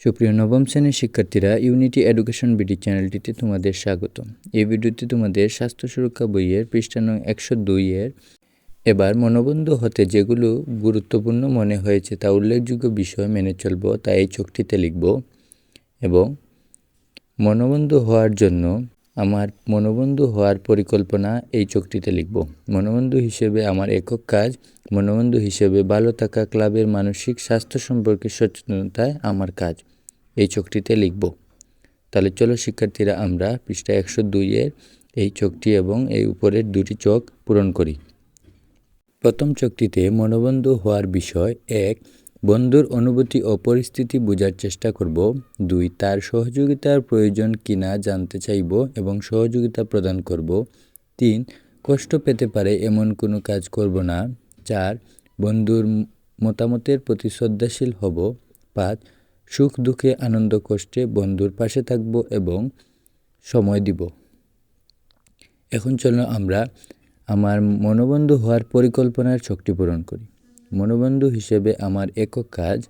সুপ্রিয় নবম শ্রেণির শিক্ষার্থীরা ইউনিটি এডুকেশন বিডি চ্যানেলটিতে তোমাদের স্বাগত এই ভিডিওতে তোমাদের স্বাস্থ্য সুরক্ষা বইয়ের পৃষ্ঠা নং একশো দুইয়ের এবার মনোবন্ধ হতে যেগুলো গুরুত্বপূর্ণ মনে হয়েছে তা উল্লেখযোগ্য বিষয় মেনে চলব, তা এই চোখটিতে লিখব এবং মনোবন্ধ হওয়ার জন্য আমার মনোবন্ধু হওয়ার পরিকল্পনা এই চোখটিতে লিখব। মনোবন্ধু হিসেবে আমার একক কাজ, মনোবন্ধু হিসেবে ভালো থাকা ক্লাবের মানসিক স্বাস্থ্য সম্পর্কে সচেতনতায় আমার কাজ। এই চোখটিতে লিখব। তাহলে চলো শিক্ষার্থীরা, আমরা পৃষ্ঠা একশো দুইয়ের এই চোখটি এবং এই উপরের দুটি চোখ পূরণ করি। প্রথম চোখটিতে মনোবন্ধু হওয়ার বিষয় এক বন্ধুর অনুভূতি ও পরিস্থিতি বোঝার চেষ্টা করব। দুই, তার সহযোগিতার প্রয়োজন কিনা জানতে চাইব এবং সহযোগিতা প্রদান করব। তিন, কষ্ট পেতে পারে এমন কোনো কাজ করব না। চার, বন্ধুর মতামতের প্রতি শ্রদ্ধাশীল হব। পাঁচ, সুখ দুঃখে আনন্দ কষ্টে বন্ধুর পাশে থাকব এবং সময় দিব। এখন চলো আমরা আমার মনোবন্ধু হওয়ার পরিকল্পনার শক্তি পূরণ করি। মনোবন্ধু হিসেবে আমার একক কাজ,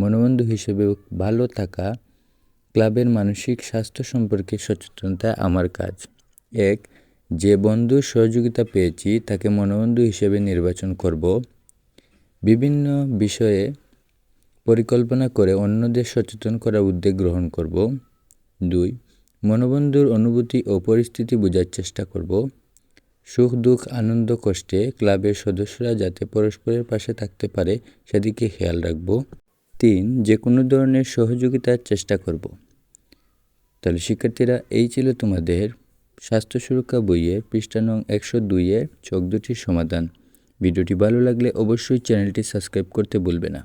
মনোবন্ধু হিসেবে ভালো থাকা, ক্লাবের মানসিক স্বাস্থ্য সম্পর্কে সচেতনতা আমার কাজ। এক, যে বন্ধুর সহযোগিতা পেয়েছি তাকে মনোবন্ধু হিসেবে নির্বাচন করব। বিভিন্ন বিষয়ে পরিকল্পনা করে অন্যদের সচেতন করার উদ্যোগ গ্রহণ করব। দুই, মনোবন্ধুর অনুভূতি ও পরিস্থিতি বোঝার চেষ্টা করব। সুখ, দুঃখ, আনন্দ, কষ্টে ক্লাবের সদস্যরা যাতে পরস্পরের পাশে থাকতে পারে, সেদিকে খেয়াল রাখব। তিন যে কোনো ধরনের সহযোগিতার চেষ্টা করব। তাহলে শিক্ষার্থীরা, এই ছিল তোমাদের স্বাস্থ্য সুরক্ষা বইয়ের পৃষ্ঠা নং একশো দুইয়ের চোখ দুটির সমাধান। ভিডিওটি ভালো লাগলে অবশ্যই চ্যানেলটি সাবস্ক্রাইব করতে ভুলবে না।